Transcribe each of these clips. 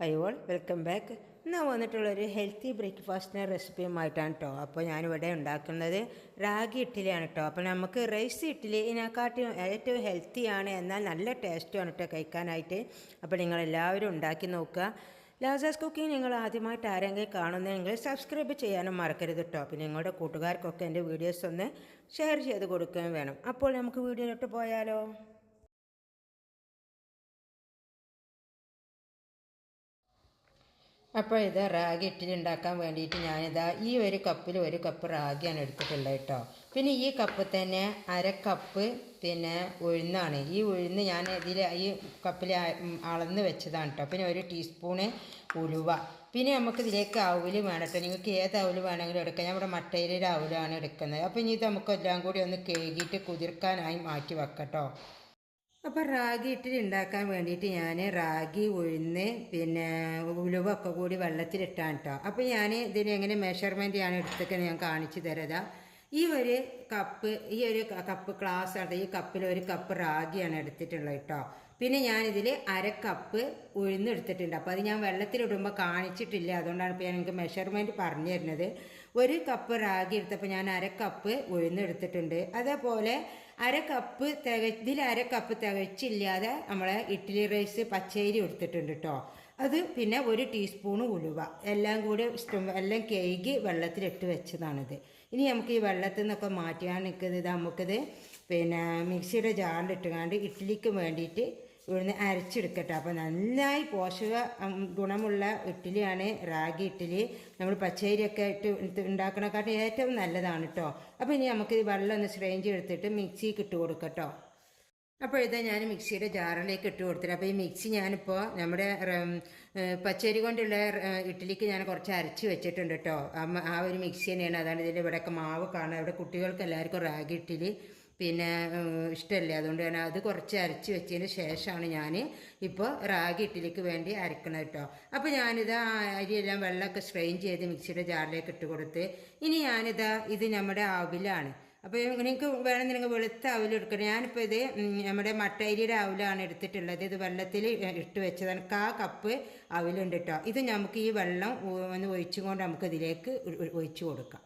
Hi all welcome back ഇന്ന് വന്നിട്ടുള്ളൊരു healthy ബ്രേക്ക്ഫാസ്റ്റിന്റെ റെസിപ്പിയുമായിട്ടാണ് കേട്ടോ അപ്പോൾ ഞാനിവിടെ ഉണ്ടാക്കുന്നത് റാഗി ഇഡ്ഡലിയാണ് കേട്ടോ അപ്പോൾ നമുക്ക് റൈസ് ഇഡ്ഡലി ഇതിനെക്കാട്ടിയും ഏറ്റവും ഹെൽത്തിയാണ് എന്നാൽ നല്ല ടേസ്റ്റുമാണ് കേട്ടോ കഴിക്കാനായിട്ട്. അപ്പോൾ നിങ്ങളെല്ലാവരും ഉണ്ടാക്കി നോക്കുക. ലാസാസ് കുക്കിംഗ് നിങ്ങൾ ആദ്യമായിട്ട് ആരെങ്കിലും കാണുന്നെങ്കിൽ സബ്സ്ക്രൈബ് ചെയ്യാനും മറക്കരുത് കേട്ടോ പിന്നെ നിങ്ങളുടെ കൂട്ടുകാർക്കൊക്കെ എന്റെ വീഡിയോസ് ഒന്ന് ഷെയർ ചെയ്ത് കൊടുക്കുകയും വേണം. അപ്പോൾ നമുക്ക് വീഡിയോയിലോട്ട് പോയാലോ? അപ്പോൾ ഇത് റാഗി ഇഡ്ഡലി ഉണ്ടാക്കാൻ വേണ്ടിയിട്ട് ഞാനിതാ ഈ ഒരു കപ്പിൽ ഒരു കപ്പ് റാഗിയാണ് എടുത്തിട്ടുള്ളത് കേട്ടോ പിന്നെ ഈ കപ്പ് തന്നെ അര കപ്പ് പിന്നെ ഉഴുന്നാണ്. ഈ ഉഴുന്ന് ഞാൻ ഇതിൽ ഈ കപ്പിൽ അളന്ന് വെച്ചതാണ് കേട്ടോ പിന്നെ ഒരു ടീസ്പൂണ് ഉലുവ. പിന്നെ നമുക്ക് ഇതിലേക്ക് അവൽ വേണം നിങ്ങൾക്ക് ഏത് അവൽ വേണമെങ്കിലും എടുക്കാം. ഞാൻ ഇവിടെ മട്ടയിലൊരു അവലാണ് എടുക്കുന്നത്. അപ്പോൾ ഇനി ഇത് നമുക്ക് എല്ലാം കൂടി ഒന്ന് കഴുകിയിട്ട് കുതിർക്കാനായി മാറ്റി വെക്കട്ടോ അപ്പോൾ റാഗി ഇട്ടിട്ട് ഉണ്ടാക്കാൻ വേണ്ടിയിട്ട് ഞാൻ റാഗി ഉഴുന്ന് പിന്നെ ഉലുവൊക്കെ കൂടി വെള്ളത്തിലിട്ടാണ് കേട്ടോ അപ്പോൾ ഞാൻ ഇതിന് എങ്ങനെ ഞാൻ എടുത്തൊക്കെ ഞാൻ കാണിച്ചു തരതാ. ഈ ഒരു കപ്പ് ഈ ഒരു കപ്പ് ഗ്ലാസ് ആണ് ഈ കപ്പിൽ ഒരു കപ്പ് റാഗിയാണ് എടുത്തിട്ടുള്ളത് കേട്ടോ പിന്നെ ഞാനിതിൽ അര കപ്പ് ഉഴുന്ന് എടുത്തിട്ടുണ്ട്. അപ്പോൾ അത് ഞാൻ വെള്ളത്തിലിടുമ്പോൾ കാണിച്ചിട്ടില്ല. അതുകൊണ്ടാണ് ഇപ്പോൾ ഞാൻ എനിക്ക് മെഷർമെന്റ് പറഞ്ഞു തരുന്നത്. ഒരു കപ്പ് റാഗി എടുത്തപ്പോൾ ഞാൻ അര കപ്പ് ഉഴുന്ന് എടുത്തിട്ടുണ്ട്. അതേപോലെ അര കപ്പ് തിക ഇതിൽ അര കപ്പ് തികച്ചില്ലാതെ നമ്മളെ ഇഡ്ഡലി റൈസ് പച്ചരി എടുത്തിട്ടുണ്ട് കേട്ടോ അത് പിന്നെ ഒരു ടീസ്പൂൺ ഉലുവ. എല്ലാം കൂടി എല്ലാം കേകി വെള്ളത്തിലിട്ട് വെച്ചതാണിത്. ഇനി നമുക്ക് ഈ വെള്ളത്തിൽ നിന്നൊക്കെ മാറ്റിയാണ് നിൽക്കുന്നത്. നമുക്കിത് പിന്നെ മിക്സിയുടെ ജാറിലിട്ടുകൊണ്ട് ഇഡ്ഡലിക്ക് വേണ്ടിയിട്ട് ഇവിടുന്ന് അരച്ചെടുക്കട്ടെ. അപ്പോൾ നന്നായി പോഷക ഗുണമുള്ള ഇഡ്ഡലിയാണ് റാഗി ഇഡ്ഡലി. നമ്മൾ പച്ചരിയൊക്കെ ഇട്ട് ഉണ്ടാക്കണക്കാട്ടും ഏറ്റവും നല്ലതാണ് കേട്ടോ അപ്പോൾ ഇനി നമുക്ക് വെള്ളം ഒന്ന് സ്ട്രെയിൻ ചെയ്തെടുത്തിട്ട് മിക്സിക്ക് ഇട്ട് കൊടുക്കട്ടോ. അപ്പോൾ ഇതാ ഞാൻ മിക്സിയുടെ ജാറിലേക്ക് ഇട്ട് കൊടുത്തിട്ട് അപ്പോൾ ഈ മിക്സി ഞാനിപ്പോൾ നമ്മുടെ പച്ചരി കൊണ്ടുള്ള ഇഡ്ഡലിക്ക് ഞാൻ കുറച്ച് അരച്ച് വെച്ചിട്ടുണ്ട് കേട്ടോ ആ ഒരു മിക്സി തന്നെയാണ്. അതാണ് ഇതിന്റെ ഇവിടെയൊക്കെ മാവ് കാണുക ഇവിടെ കുട്ടികൾക്ക് എല്ലാവർക്കും റാഗി ഇഡ്ഡലി പിന്നെ ഇഷ്ടമല്ലേ അതുകൊണ്ട് തന്നെ അത് കുറച്ച് അരച്ച് വെച്ചതിന് ശേഷമാണ് ഞാൻ ഇപ്പോൾ റാഗി ഇഡ്ഡലിക്ക് വേണ്ടി അരക്കണത് കേട്ടോ അപ്പോൾ ഞാനിത് ആ അരിയെല്ലാം വെള്ളമൊക്കെ സ്ട്രെയിൻ ചെയ്ത് മിക്സിയുടെ ജാറിലേക്ക് ഇട്ട് കൊടുത്ത് ഇനി ഞാനിതാ ഇത് നമ്മുടെ അവിലാണ് അപ്പോൾ നിങ്ങൾക്ക് നിങ്ങൾക്ക് വെളുത്ത അവൽ എടുക്കണം ഞാനിപ്പോൾ ഇത് നമ്മുടെ മട്ടരിയുടെ അവലാണ് എടുത്തിട്ടുള്ളത്. ഇത് വെള്ളത്തിൽ ഇട്ട് വെച്ചതാണ്. കാ കപ്പ് അവലുണ്ട് കേട്ടോ ഇത് നമുക്ക് ഈ വെള്ളം ഒന്ന് ഒഴിച്ചുകൊണ്ട് നമുക്ക് ഇതിലേക്ക് ഒഴിച്ചു കൊടുക്കാം.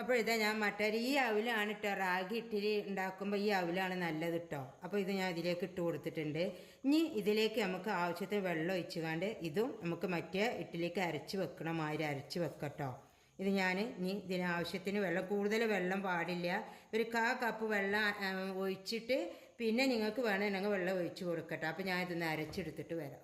അപ്പോൾ ഇതാ ഞാൻ മട്ടരി ഈ അവിലാണ് ഇട്ടോ റാഗി ഇട്ടിരി ഉണ്ടാക്കുമ്പോൾ ഈ അവിലാണ് നല്ലത് കേട്ടോ അപ്പോൾ ഇത് ഞാൻ ഇതിലേക്ക് ഇട്ട് കൊടുത്തിട്ടുണ്ട്. ഇനി ഇതിലേക്ക് നമുക്ക് ആവശ്യത്തിന് വെള്ളം ഒഴിച്ചുകൊണ്ട് ഇതും നമുക്ക് മറ്റേ ഇട്ടിലേക്ക് അരച്ച് വെക്കണം മാതിരി അരച്ച് വെക്കട്ടോ ഇത് ഞാൻ ഇനി ഇതിന് ആവശ്യത്തിന് വെള്ളം കൂടുതൽ വെള്ളം പാടില്ല. ഒരു കാ കപ്പ് വെള്ളം ഒഴിച്ചിട്ട് പിന്നെ നിങ്ങൾക്ക് വേണമെങ്കിൽ വെള്ളം ഒഴിച്ച് കൊടുക്കട്ടെ അപ്പോൾ ഞാൻ ഇതൊന്ന് അരച്ചെടുത്തിട്ട് വരാം.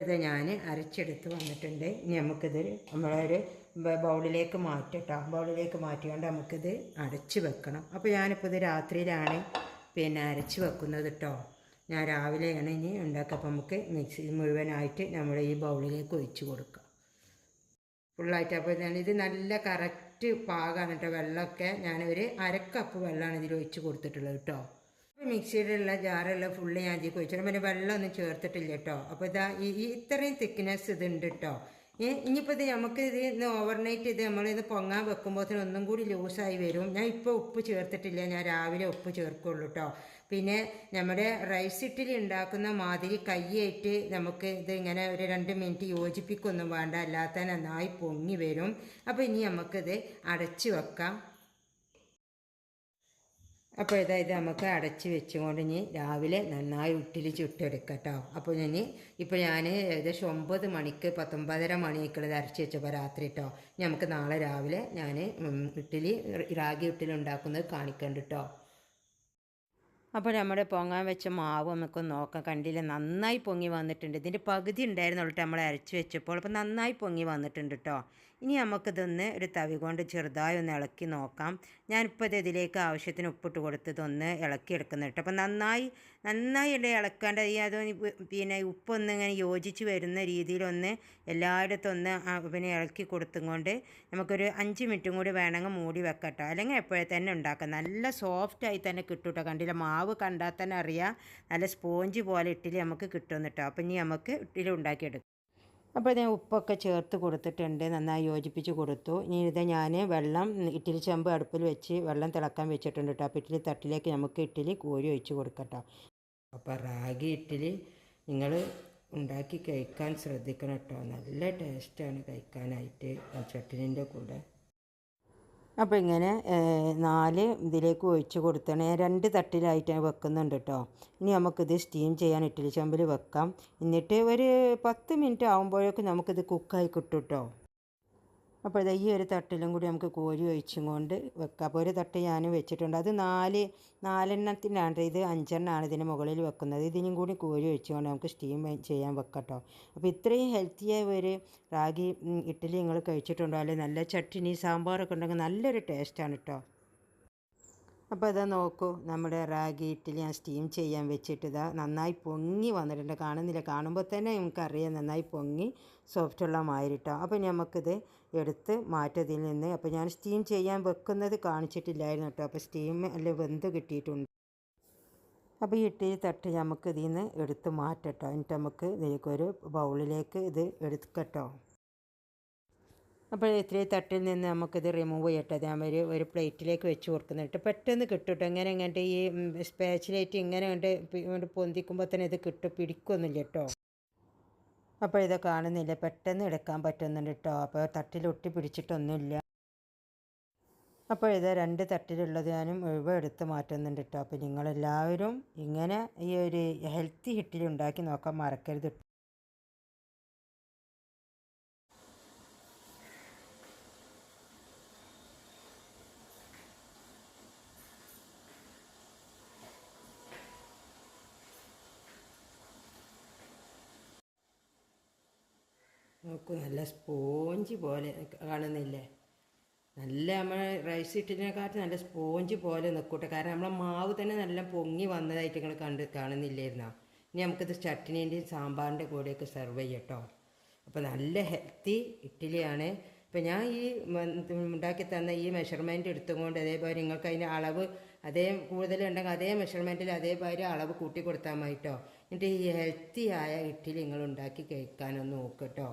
ഇത് ഞാൻ അരച്ചെടുത്ത് വന്നിട്ടുണ്ട്. ഇനി നമുക്കിത് നമ്മളൊരു ബൗളിലേക്ക് മാറ്റട്ടോ. ബൗളിലേക്ക് മാറ്റിക്കൊണ്ട് നമുക്കിത് അടച്ച് വെക്കണം. അപ്പോൾ ഞാനിപ്പോൾ ഇത് രാത്രിയിലാണ് പിന്നെ അരച്ച് വെക്കുന്നത് കേട്ടോ ഞാൻ രാവിലെയാണ് ഇനി ഉണ്ടാക്കുക. അപ്പോൾ നമുക്ക് മിക്സി മുഴുവനായിട്ട് നമ്മൾ ഈ ബൗളിലേക്ക് ഒഴിച്ച് കൊടുക്കാം. ഫുള്ളായിട്ട് അപ്പോൾ ഞാൻ ഇത് നല്ല കറക്റ്റ് പാകമാണ് കേട്ടോ വെള്ളമൊക്കെ ഞാനൊരു അരക്കപ്പ് വെള്ളമാണ് ഇതിൽ ഒഴിച്ച് കൊടുത്തിട്ടുള്ളത് കേട്ടോ അപ്പോൾ മിക്സിയിലുള്ള ജാറുള്ള ഫുള്ള് ഞാൻ ഇതിൽ കുഴിച്ചിട്ടുണ്ട് പിന്നെ വെള്ളമൊന്നും ചേർത്തിട്ടില്ല കേട്ടോ അപ്പോൾ ഇതാ ഈ ഇത്രയും തിക്നെസ് ഇതുണ്ട് കേട്ടോ ഇനിയിപ്പോൾ ഇത് നമുക്ക് ഇത് ഇന്ന് ഓവർനൈറ്റ് ഇത് നമ്മളിത് പൊങ്ങാൻ വെക്കുമ്പോൾ ഒന്നും കൂടി ലൂസായി വരും. ഞാൻ ഇപ്പോൾ ഉപ്പ് ചേർത്തിട്ടില്ല. ഞാൻ രാവിലെ ഉപ്പ് ചേർക്കുള്ളൂ കേട്ടോ പിന്നെ നമ്മുടെ റൈസ് ഇഡ്ഡലി ഉണ്ടാക്കുന്ന മാതിരി കൈയായിട്ട് നമുക്ക് ഇത് ഇങ്ങനെ ഒരു രണ്ട് മിനിറ്റ് യോജിപ്പിക്കൊന്നും വേണ്ട. അല്ലാത്ത നന്നായി പൊങ്ങി വരും. അപ്പോൾ ഇനി നമുക്കിത് അടച്ചു വെക്കാം. അപ്പോൾ ഇതായത് നമുക്ക് അടച്ച് വെച്ചുകൊണ്ട് ഇനി രാവിലെ നന്നായി ഉട്ടിൽ ചുട്ടെടുക്കട്ടോ. അപ്പോൾ ഇനി ഇപ്പോൾ ഞാൻ ഏകദേശം ഒമ്പത് മണിക്ക് പത്തൊമ്പതര മണിക്കുള്ളത് അരച്ച് വെച്ചപ്പോൾ രാത്രി കേട്ടോ നമുക്ക് നാളെ രാവിലെ ഞാൻ ഇട്ടിലി റാഗി ഇഡ്ഡലി ഉണ്ടാക്കുന്നത് കാണിക്കണ്ട് കേട്ടോ അപ്പോൾ നമ്മുടെ പൊങ്ങാൻ വെച്ച മാവ് നമുക്ക് നോക്കാം. കണ്ടില്ല? നന്നായി പൊങ്ങി വന്നിട്ടുണ്ട്. ഇതിന്റെ പകുതി ഉണ്ടായിരുന്നുള്ളൂ നമ്മൾ അരച്ച് വെച്ചപ്പോൾ. അപ്പോൾ നന്നായി പൊങ്ങി വന്നിട്ടുണ്ട് കേട്ടോ. ഇനി നമുക്കിതൊന്ന് ഒരു തവി കൊണ്ട് ചെറുതായി ഒന്ന് ഇളക്കി നോക്കാം. ഞാനിപ്പോൾ ഇത് ഇതിലേക്ക് ആവശ്യത്തിന് ഉപ്പിട്ട് കൊടുത്തതൊന്ന് ഇളക്കി എടുക്കുന്നുണ്ട് അപ്പോൾ നന്നായി നന്നായി അല്ലേ ഇളക്കാണ്ട് ഈ അത് പിന്നെ ഉപ്പൊന്ന് ഇങ്ങനെ യോജിച്ച് വരുന്ന രീതിയിലൊന്ന് എല്ലായിടത്തും ഒന്ന് പിന്നെ ഇളക്കി കൊടുത്തും കൊണ്ട് നമുക്കൊരു അഞ്ച് മിനിറ്റും കൂടി വേണമെങ്കിൽ മൂടി വെക്കട്ടോ അല്ലെങ്കിൽ എപ്പോഴേ തന്നെ ഉണ്ടാക്കാം. നല്ല സോഫ്റ്റായി തന്നെ കിട്ടും കേട്ടോ കണ്ടില്ല? മാവ് കണ്ടാൽ തന്നെ അറിയാം. നല്ല സ്പോഞ്ച് പോലെ ഇട്ടിൽ നമുക്ക് കിട്ടും കേട്ടോ അപ്പം ഇനി നമുക്ക് ഇട്ടിൽ ഉണ്ടാക്കിയെടുക്കാം. അപ്പോൾ ഞാൻ ഉപ്പൊക്കെ ചേർത്ത് കൊടുത്തിട്ടുണ്ട് നന്നായി യോജിപ്പിച്ച് കൊടുത്തു. ഇനി ഇത് ഞാൻ വെള്ളം ഇഡ്ഡലി ചെമ്പ് അടുപ്പിൽ വെച്ച് വെള്ളം തിളക്കാൻ വെച്ചിട്ടുണ്ട് കേട്ടോ. അപ്പോൾ ഇഡ്ഡലി തട്ടിലേക്ക് നമുക്ക് ഇഡ്ഡലി കോരി ഒഴിച്ച് കൊടുക്കട്ടോ അപ്പോൾ റാഗി ഇഡ്ഡലി നിങ്ങൾ ഉണ്ടാക്കി കഴിക്കാൻ ശ്രദ്ധിക്കണം കേട്ടോ. നല്ല ടേസ്റ്റാണ് കഴിക്കാനായിട്ട് ചട്ടിനിന്റെ കൂടെ. അപ്പോൾ ഇങ്ങനെ നാല് ഇതിലേക്ക് ഒഴിച്ച് കൊടുത്തണേ. രണ്ട് തട്ടിലായിട്ട് വെക്കുന്നുണ്ട് കേട്ടോ ഇനി നമുക്കിത് സ്റ്റീം ചെയ്യാൻ ഇഡ്ഡലി ചെമ്പിൽ വെക്കാം. എന്നിട്ട് ഒരു പത്ത് മിനിറ്റ് ആകുമ്പോഴേക്കും നമുക്കിത് കുക്കായി കിട്ടും കേട്ടോ അപ്പോൾ ഇത് ഈ ഒരു തട്ടിലും കൂടി നമുക്ക് കോരി ഒഴിച്ചും കൊണ്ട് വെക്കാം. അപ്പോൾ ഒരു തട്ട് ഞാൻ വെച്ചിട്ടുണ്ട്. അത് നാല് നാലെണ്ണത്തിനാണ്. ഇത് അഞ്ചെണ്ണമാണ് ഇതിന് മുകളിൽ വെക്കുന്നത്. ഇതിനും കൂടി കോരി ഒഴിച്ചുകൊണ്ട് നമുക്ക് സ്റ്റീം ചെയ്യാൻ വെക്കട്ടോ കേട്ടോ അപ്പോൾ ഇത്രയും ഹെൽത്തിയായ ഒരു റാഗി ഇഡ്ഡലി നിങ്ങൾ കഴിച്ചിട്ടുണ്ടോ? അല്ലെങ്കിൽ നല്ല ചട്ടിനി സാമ്പാറൊക്കെ ഉണ്ടെങ്കിൽ നല്ലൊരു ടേസ്റ്റാണ് കേട്ടോ അപ്പോൾ ഇതാ നോക്കൂ നമ്മുടെ റാഗി ഇഡ്ഡലി ഞാൻ സ്റ്റീം ചെയ്യാൻ വെച്ചിട്ട് ഇതാ നന്നായി പൊങ്ങി വന്നിട്ടുണ്ട്. കാണുന്നില്ല. കാണുമ്പോൾ തന്നെ നമുക്കറിയാം നന്നായി പൊങ്ങി സോഫ്റ്റുള്ള മാരിട്ടോ അപ്പോൾ നമുക്കിത് എടുത്ത് മാറ്റതിൽ നിന്ന് അപ്പോൾ ഞാൻ സ്റ്റീം ചെയ്യാൻ വെക്കുന്നത് കാണിച്ചിട്ടില്ലായിരുന്നു കേട്ടോ. അപ്പോൾ സ്റ്റീം അല്ലെ വെന്ത് കിട്ടിയിട്ടുണ്ട്. അപ്പോൾ ഈ ഇഡ്ഡലി തട്ട് നമുക്ക് നിന്ന് എടുത്ത് മാറ്റട്ടോ. എന്നിട്ട് നമുക്ക് ഇതിലേക്കൊരു ബൗളിലേക്ക് ഇത് എടുക്കട്ടോ. അപ്പോൾ ഇത്രയും തട്ടിൽ നിന്ന് നമുക്കിത് റിമൂവ് ചെയ്യട്ടെ. ഞാൻ ഒരു ഒരു പ്ലേറ്റിലേക്ക് വെച്ച് കൊടുക്കുന്നുണ്ട്. പെട്ടെന്ന് കിട്ടും ഇങ്ങനെ ഇങ്ങോട്ട് ഈ സ്പാച്ചിലേറ്റ് ഇങ്ങനെ കണ്ട് പൊന്തിക്കുമ്പോൾ തന്നെ ഇത് കിട്ടും. പിടിക്കൊന്നുമില്ല കേട്ടോ. അപ്പോൾ ഇത് കാണുന്നില്ല. പെട്ടെന്ന് എടുക്കാൻ പറ്റുന്നുണ്ട് കേട്ടോ. അപ്പോൾ തട്ടിൽ ഒട്ടി പിടിച്ചിട്ടൊന്നുമില്ല. അപ്പോൾ ഇത് രണ്ട് തട്ടിലുള്ളത് ഞാനും മുഴുവൻ എടുത്ത് മാറ്റുന്നുണ്ട് കേട്ടോ. അപ്പോൾ നിങ്ങളെല്ലാവരും ഇങ്ങനെ ഈ ഒരു ഹെൽത്തി ഹിറ്റിൽ ഉണ്ടാക്കി നോക്കാൻ മറക്കരുത്. നോക്കൂ നല്ല സ്പോഞ്ച് പോലെ കാണുന്നില്ലേ? നല്ല നമ്മൾ റൈസ് ഇട്ടതിനെക്കാട്ടും നല്ല സ്പോഞ്ച് പോലെ നിൽക്കൂട്ടെ. കാരണം നമ്മളെ മാവ് തന്നെ നല്ല പൊങ്ങി വന്നതായിട്ട് നിങ്ങൾ കണ്ട് കാണുന്നില്ലായിരുന്നോ ഇനി നമുക്കിത് ചട്നീന്റെയും സാമ്പാറിന്റെ കൂടെയൊക്കെ സെർവ് ചെയ്യട്ടോ. അപ്പോൾ നല്ല ഹെൽത്തി ഇഡ്ഡലിയാണ്. ഇപ്പം ഞാൻ ഈ ഉണ്ടാക്കി തന്ന ഈ മെഷർമെന്റ് എടുത്തുകൊണ്ട് അതേപോലെ നിങ്ങൾക്ക് അതിന്റെ അളവ് അതേ കൂടുതലുണ്ടെങ്കിൽ അതേ മെഷർമെന്റിൽ അതേപോലെ അളവ് കൂട്ടി കൊടുത്താൽ മതി കേട്ടോ എന്നിട്ട് ഈ ഹെൽത്തി ആയ ഇഡ്ഡലി നിങ്ങൾ ഉണ്ടാക്കി കഴിക്കാനൊന്ന് നോക്കട്ടോ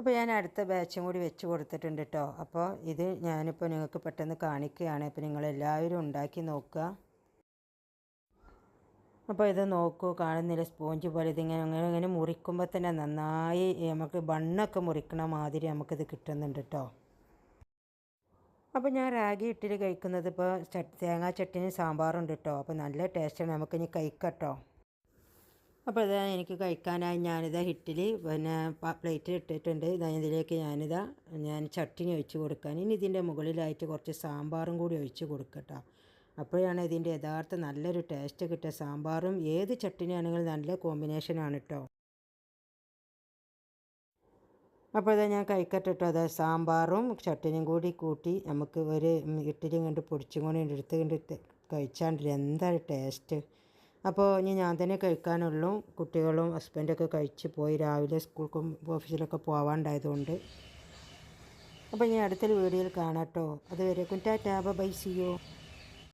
അപ്പോൾ ഞാൻ അടുത്ത ബാച്ചും കൂടി വെച്ച് കൊടുത്തിട്ടുണ്ട് കേട്ടോ അപ്പോൾ ഇത് ഞാനിപ്പോൾ നിങ്ങൾക്ക് പെട്ടെന്ന് കാണിക്കുകയാണ്. അപ്പോൾ നിങ്ങളെല്ലാവരും ഉണ്ടാക്കി നോക്കുക. അപ്പോൾ ഇത് നോക്കൂ കാണുന്നില്ല? സ്പോഞ്ച് പോലെ ഇതിങ്ങനെ അങ്ങനെ ഇങ്ങനെ മുറിക്കുമ്പോൾ തന്നെ നന്നായി നമുക്ക് ബണ്ണൊക്കെ മുറിക്കണ മാതിരി നമുക്കിത് കിട്ടുന്നുണ്ട് കേട്ടോ അപ്പോൾ ഞാൻ റാഗി ഇട്ടിട്ട് കഴിക്കുന്നത് ഇപ്പോൾ തേങ്ങാ ചട്ടിനി സാമ്പാറുണ്ട് കേട്ടോ അപ്പോൾ നല്ല ടേസ്റ്റാണ് നമുക്കിനി കഴിക്കട്ടോ അപ്പോൾ ഇതാ എനിക്ക് കഴിക്കാനായി ഞാനിതാ ഹിറ്റിൽ പിന്നെ പ്ലേറ്റിൽ ഇട്ടിട്ടുണ്ട്. ഇതാ ഇതിലേക്ക് ഞാനിതാ ഞാൻ ചട്ടിനി ഒഴിച്ച് കൊടുക്കാൻ. ഇനി ഇതിന്റെ മുകളിലായിട്ട് കുറച്ച് സാമ്പാറും കൂടി ഒഴിച്ച് കൊടുക്കട്ടോ. അപ്പോഴാണ് ഇതിന്റെ യഥാർത്ഥ നല്ലൊരു ടേസ്റ്റ് കിട്ടുക. സാമ്പാറും ഏത് ചട്ടിനി ആണെങ്കിലും നല്ല കോമ്പിനേഷനാണ് കേട്ടോ അപ്പോൾ ഇതാ ഞാൻ കഴിക്കട്ടെ കേട്ടോ അതാ സാമ്പാറും ചട്ടിനും കൂടി കൂട്ടി നമുക്ക് ഒരു ഇട്ടിലും കണ്ട് പൊടിച്ചും കൊണ്ട് എടുത്ത് കണ്ടിട്ട് കഴിച്ചാണ്ടില്ല എന്താ ടേസ്റ്റ്? അപ്പോൾ ഇനി ഞാൻ തന്നെ കഴിക്കാനുള്ളൂ. കുട്ടികളും ഹസ്ബൻഡൊക്കെ കഴിച്ച് പോയി രാവിലെ സ്കൂൾക്കും ഓഫീസിലൊക്കെ പോവാണ്ടായതുകൊണ്ട്. അപ്പോൾ ഞാൻ അടുത്തൊരു വീഡിയോയിൽ കാണാം കേട്ടോ. അതുവരെ ടാറ്റാ. ബൈ സിയോ